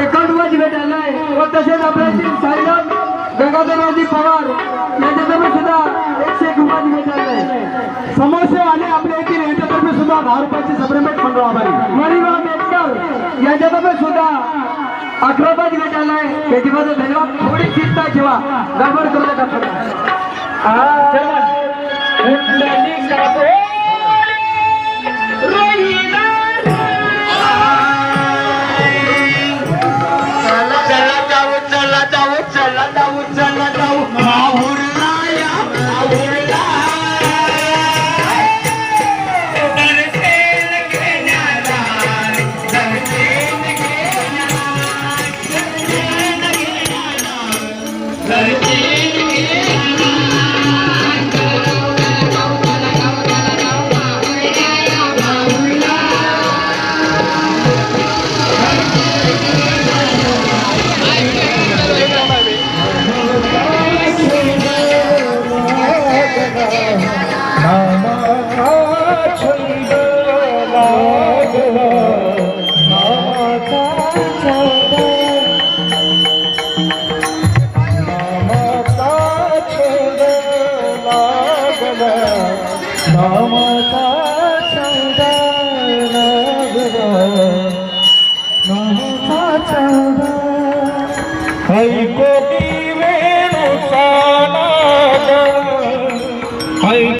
एकाउंटमध्ये भेटायलाय व तसेच आपल्या साईराम गंगाधररावजी पवार यांच्यातर्फे सुद्धा एकशे एक रुपयाची भेटायलाय समोसे आणि आपल्या येथील यांच्यातर्फे सुद्धा दहा रुपयाची सप्रेमेंट मंडळ आभारी मणिबा मेटकर यांच्यातर्फे सुद्धा अकरा रुपयाची भेटायलाय त्याच्यामध्ये धन्यवाद. थोडी चिंता ठेवा. गडबड करू नका Mama, नामता चौदा नामता चौदा